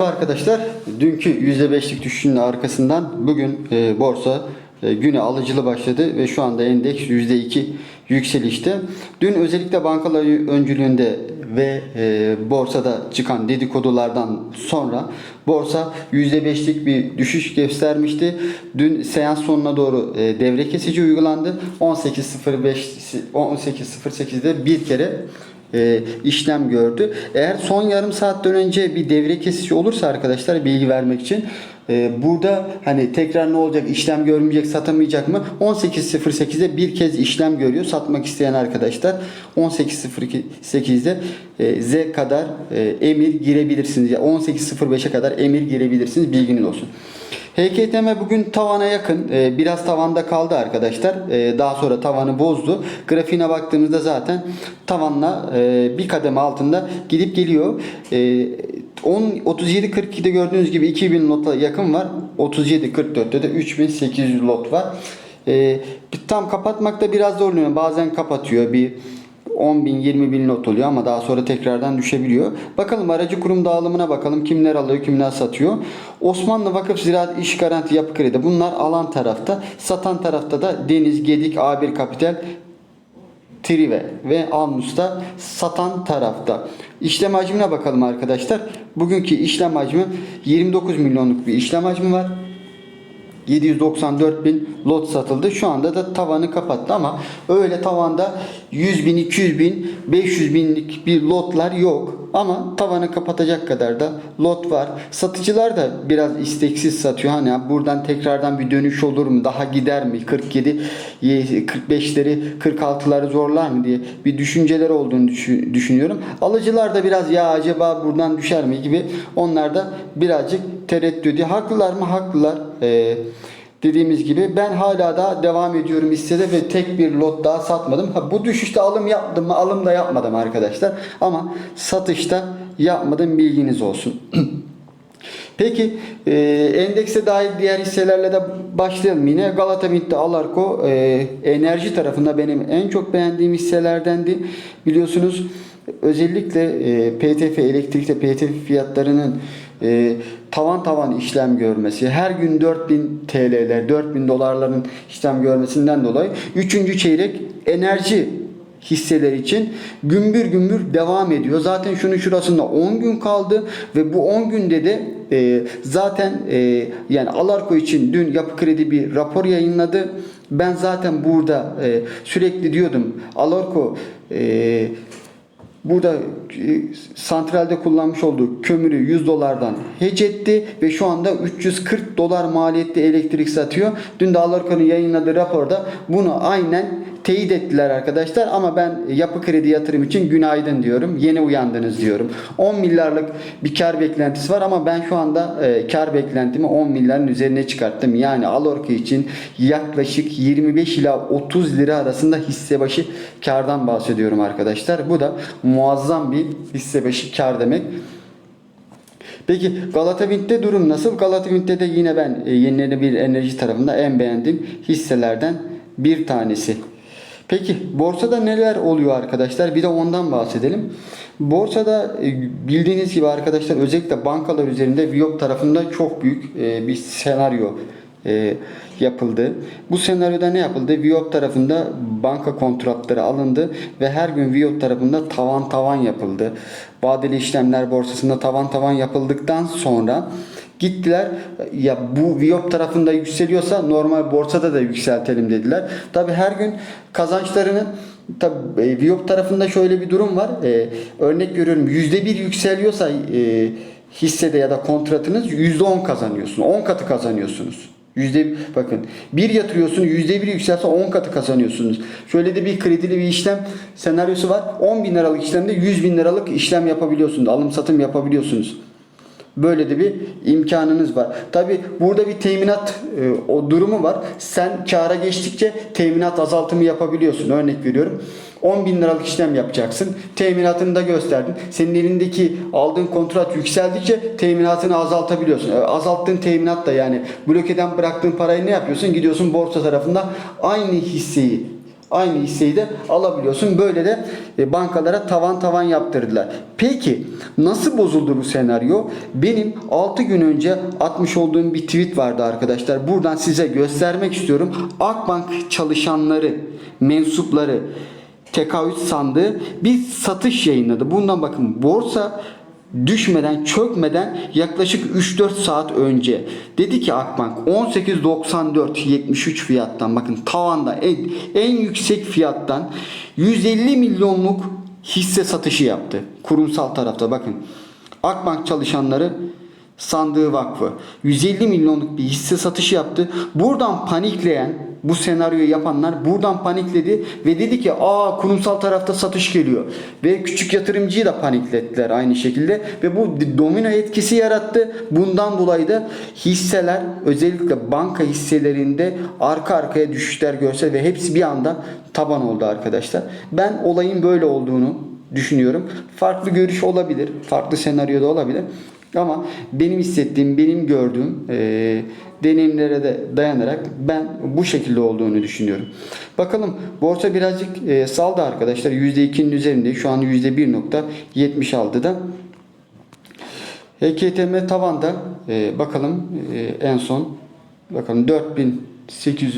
Arkadaşlar, dünkü %5'lik düşüşün arkasından bugün e, borsa e, güne alıcılı başladı ve şu anda endeks %2 yükselişte. Dün özellikle bankalar öncülüğünde ve e, borsada çıkan dedikodulardan sonra borsa %5'lik bir düşüş göstermişti. Dün seans sonuna doğru e, devre kesici uygulandı. 18.05 18.08'de bir kere e, işlem gördü. Eğer son yarım saatten önce bir devre kesici olursa arkadaşlar bilgi vermek için e, burada hani tekrar ne olacak işlem görmeyecek satamayacak mı 18.08'de bir kez işlem görüyor satmak isteyen arkadaşlar 18.08'de e, Z kadar e, emir girebilirsiniz ya 18.05'e kadar emir girebilirsiniz bilginiz olsun. HKTM bugün tavana yakın. Ee, biraz tavanda kaldı arkadaşlar. Ee, daha sonra tavanı bozdu. Grafiğine baktığımızda zaten tavanla e, bir kademe altında gidip geliyor. Ee, 10 37.42'de gördüğünüz gibi 2000 lota yakın var. 37.44'te de 3800 lot var. Ee, tam kapatmakta biraz zorlanıyor. Bazen kapatıyor bir 10 bin 20 bin lot oluyor ama daha sonra tekrardan düşebiliyor. Bakalım aracı kurum dağılımına bakalım kimler alıyor kimler satıyor. Osmanlı Vakıf Ziraat İş Garanti Yapı Kredi bunlar alan tarafta. Satan tarafta da Deniz Gedik A1 Kapital Trive ve Almus'ta satan tarafta. İşlem hacmine bakalım arkadaşlar. Bugünkü işlem hacmi 29 milyonluk bir işlem hacmi var. 794 bin lot satıldı. Şu anda da tavanı kapattı ama öyle tavanda 100 bin, 200 bin, 500 binlik bir lotlar yok. Ama tavanı kapatacak kadar da lot var. Satıcılar da biraz isteksiz satıyor. Hani buradan tekrardan bir dönüş olur mu? Daha gider mi? 47, 45'leri, 46'ları zorlar mı diye bir düşünceler olduğunu düşü- düşünüyorum. Alıcılar da biraz ya acaba buradan düşer mi gibi onlar da birazcık tereddüdü. Haklılar mı? Haklılar. Ee, dediğimiz gibi ben hala da devam ediyorum hissede ve tek bir lot daha satmadım. Ha, bu düşüşte alım yaptım mı? Alım da yapmadım arkadaşlar. Ama satışta yapmadım bilginiz olsun. Peki e, endekse dahil diğer hisselerle de başlayalım yine. Galata Mint'te Alarko e, enerji tarafında benim en çok beğendiğim hisselerdendi. Biliyorsunuz özellikle e, PTF elektrikte PTF fiyatlarının e, tavan tavan işlem görmesi, her gün 4000 TL'ler, 4000 dolarların işlem görmesinden dolayı 3. çeyrek enerji hisseler için gümbür gümbür devam ediyor. Zaten şunun şurasında 10 gün kaldı ve bu 10 günde de e, zaten e, yani Alarko için dün Yapı Kredi bir rapor yayınladı. Ben zaten burada e, sürekli diyordum Alarko e, Burada e, santralde kullanmış olduğu kömürü 100 dolardan hedge etti ve şu anda 340 dolar maliyette elektrik satıyor. Dün de Alarko'nun yayınladığı raporda bunu aynen teyit ettiler arkadaşlar ama ben yapı kredi yatırım için günaydın diyorum. Yeni uyandınız diyorum. 10 milyarlık bir kar beklentisi var ama ben şu anda e, kar beklentimi 10 milyarın üzerine çıkarttım. Yani Alorka için yaklaşık 25 ila 30 lira arasında hisse başı kardan bahsediyorum arkadaşlar. Bu da muazzam bir hisse başı kar demek. Peki Galata Wind'de durum nasıl? Galata Wind'de de yine ben e, yenilenebilir enerji tarafında en beğendiğim hisselerden bir tanesi. Peki borsada neler oluyor arkadaşlar? Bir de ondan bahsedelim. Borsada e, bildiğiniz gibi arkadaşlar özellikle bankalar üzerinde Viyop tarafında çok büyük e, bir senaryo e, yapıldı. Bu senaryoda ne yapıldı? Viyop tarafında banka kontratları alındı ve her gün Viyop tarafında tavan tavan yapıldı. Vadeli işlemler borsasında tavan tavan yapıldıktan sonra Gittiler ya bu Viyop tarafında yükseliyorsa normal borsada da yükseltelim dediler. Tabi her gün kazançlarını tabi e, Viyop tarafında şöyle bir durum var. E, örnek görüyorum yüzde bir yükseliyorsa e, hissede ya da kontratınız yüzde on kazanıyorsunuz. 10 katı kazanıyorsunuz. Yüzde bakın bir yatırıyorsunuz yüzde bir yükselse 10 katı kazanıyorsunuz. Şöyle de bir kredili bir işlem senaryosu var. 10 bin liralık işlemde 100 bin liralık işlem yapabiliyorsunuz. Alım satım yapabiliyorsunuz. Böyle de bir imkanınız var. Tabi burada bir teminat e, o durumu var. Sen kâra geçtikçe teminat azaltımı yapabiliyorsun. Örnek veriyorum. 10 bin liralık işlem yapacaksın. Teminatını da gösterdin. Senin elindeki aldığın kontrat yükseldikçe teminatını azaltabiliyorsun. E, azalttığın teminat da yani blokeden bıraktığın parayı ne yapıyorsun? Gidiyorsun borsa tarafında aynı hisseyi Aynı hisseyi de alabiliyorsun. Böyle de e, bankalara tavan tavan yaptırdılar. Peki nasıl bozuldu bu senaryo? Benim 6 gün önce atmış olduğum bir tweet vardı arkadaşlar. Buradan size göstermek istiyorum. Akbank çalışanları, mensupları tekaüt sandığı bir satış yayınladı. Bundan bakın borsa düşmeden çökmeden yaklaşık 3-4 saat önce dedi ki Akbank 18.94 73 fiyattan bakın tavanda en, en yüksek fiyattan 150 milyonluk hisse satışı yaptı. Kurumsal tarafta bakın. Akbank çalışanları Sandığı Vakfı 150 milyonluk bir hisse satışı yaptı. Buradan panikleyen bu senaryoyu yapanlar buradan panikledi ve dedi ki aa kurumsal tarafta satış geliyor. Ve küçük yatırımcıyı da paniklettiler aynı şekilde ve bu domino etkisi yarattı. Bundan dolayı da hisseler özellikle banka hisselerinde arka arkaya düşüşler görse ve hepsi bir anda taban oldu arkadaşlar. Ben olayın böyle olduğunu düşünüyorum. Farklı görüş olabilir. Farklı senaryoda olabilir. Ama benim hissettiğim, benim gördüğüm e, deneyimlere de dayanarak ben bu şekilde olduğunu düşünüyorum. Bakalım borsa birazcık e, saldı arkadaşlar. %2'nin üzerinde şu an %1.76'da. HKTM tavanda e, bakalım e, en son bakalım 4800